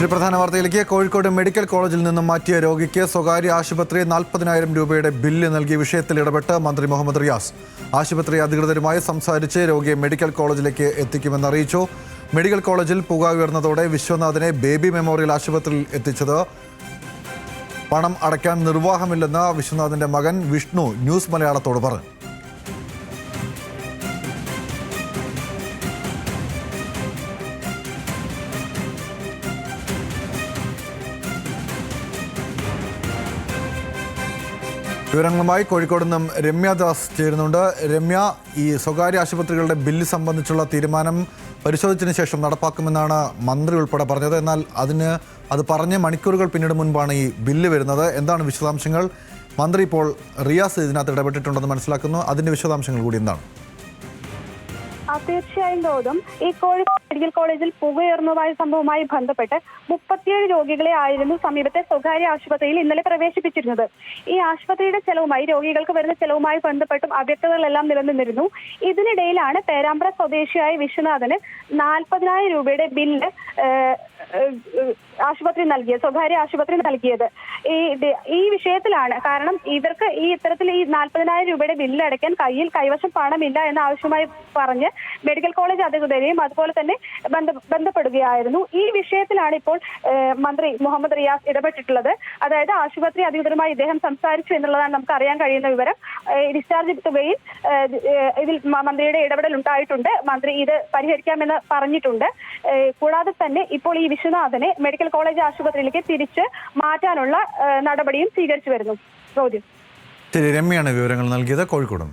ഒരു പ്രധാന വാർത്തയിലേക്ക് കോഴിക്കോട് മെഡിക്കൽ കോളേജിൽ നിന്നും മാറ്റിയ രോഗിക്ക് സ്വകാര്യ ആശുപത്രി നാൽപ്പതിനായിരം രൂപയുടെ ബില്ല് നൽകിയ വിഷയത്തിൽ ഇടപെട്ട് മന്ത്രി മുഹമ്മദ് റിയാസ്. ആശുപത്രി അധികൃതരുമായി സംസാരിച്ച് രോഗിയെ മെഡിക്കൽ കോളേജിലേക്ക് എത്തിക്കുമെന്ന് അറിയിച്ചു. മെഡിക്കൽ കോളേജിൽ പുക ഉയർന്നതോടെ വിശ്വനാഥിനെ ബേബി മെമ്മോറിയൽ ആശുപത്രിയിൽ എത്തിച്ചത് പണം അടയ്ക്കാൻ നിർവാഹമില്ലെന്ന് വിശ്വനാഥിന്റെ മകൻ വിഷ്ണു ന്യൂസ് മലയാളത്തോട് പറഞ്ഞു. വിവരങ്ങളുമായി കോഴിക്കോട് നിന്നും രമ്യ ദാസ് ചേരുന്നുണ്ട്. രമ്യ ഈ സ്വകാര്യ ആശുപത്രികളുടെ ബില്ല് സംബന്ധിച്ചുള്ള തീരുമാനം പരിശോധിച്ചതിന് ശേഷം നടപ്പാക്കുമെന്നാണ് മന്ത്രി ഉൾപ്പെടെ പറഞ്ഞത്. എന്നാൽ അതിന് അത് പറഞ്ഞ് മണിക്കൂറുകൾ പിന്നീട് മുൻപാണ് ഈ ബില്ല് വരുന്നത്. എന്താണ് വിശദാംശങ്ങൾ? മന്ത്രി ഇപ്പോൾ റിയാസ് ഇതിനകത്ത് ഇടപെട്ടിട്ടുണ്ടെന്ന് മനസ്സിലാക്കുന്നു. അതിന്റെ വിശദാംശങ്ങൾ കൂടി എന്താണ്? തീർച്ചയായും തോതും ഈ കോഴിക്കോട് മെഡിക്കൽ കോളേജിൽ പുകയുയർന്നതുമായ സംഭവവുമായി ബന്ധപ്പെട്ട് മുപ്പത്തിയേഴ് രോഗികളെ ആയിരുന്നു സമീപത്തെ സ്വകാര്യ ആശുപത്രിയിൽ ഇന്നലെ പ്രവേശിപ്പിച്ചിരുന്നത്. ഈ ആശുപത്രിയുടെ ചെലവുമായി രോഗികൾക്ക് വരുന്ന ചെലവുമായി ബന്ധപ്പെട്ടും അവ്യക്തതകളെല്ലാം നിലനിന്നിരുന്നു. ഇതിനിടയിലാണ് പേരാമ്പ്ര സ്വദേശിയായ വിശ്വനാഥന് നാൽപ്പതിനായിരം രൂപയുടെ ബില്ല് ആശുപത്രി നൽകിയ സ്വകാര്യ ആശുപത്രി നൽകിയത്. ഈ ഈ വിഷയത്തിലാണ്. കാരണം ഇവർക്ക് ഈ ഇത്തരത്തിൽ ഈ നാൽപ്പതിനായിരം രൂപയുടെ ബില്ല് അടയ്ക്കാൻ കയ്യിൽ കൈവശം പണമില്ല എന്ന ആവശ്യമായി പറഞ്ഞ് മെഡിക്കൽ കോളേജ് അധികൃതരെയും അതുപോലെ തന്നെ ബന്ധ ബന്ധപ്പെടുകയായിരുന്നു. ഈ വിഷയത്തിലാണ് ഇപ്പോൾ മന്ത്രി മുഹമ്മദ് റിയാസ് ഇടപെട്ടിട്ടുള്ളത്. അതായത് ആശുപത്രി അധികൃതരുമായി ഇദ്ദേഹം സംസാരിച്ചു എന്നുള്ളതാണ് നമുക്ക് അറിയാൻ കഴിയുന്ന വിവരം. ഡിസ്ചാർജ് തുകയിൽ ഇതിൽ മന്ത്രിയുടെ ഇടപെടൽ ഉണ്ടായിട്ടുണ്ട്. മന്ത്രി ഇത് പരിഹരിക്കാമെന്ന് പറഞ്ഞിട്ടുണ്ട്. കൂടാതെ തന്നെ ഇപ്പോൾ ഈ വിശ്വനാഥനെ മെഡിക്കൽ കോളേജ് ആശുപത്രിയിലേക്ക് തിരിച്ച് മാറ്റാനുള്ള നടപടിയും സ്വീകരിച്ചു വരുന്നു. ചോദ്യം. ശരി രമ്യയാണ് വിവരങ്ങൾ നൽകിയത്. കോഴിക്കോട്.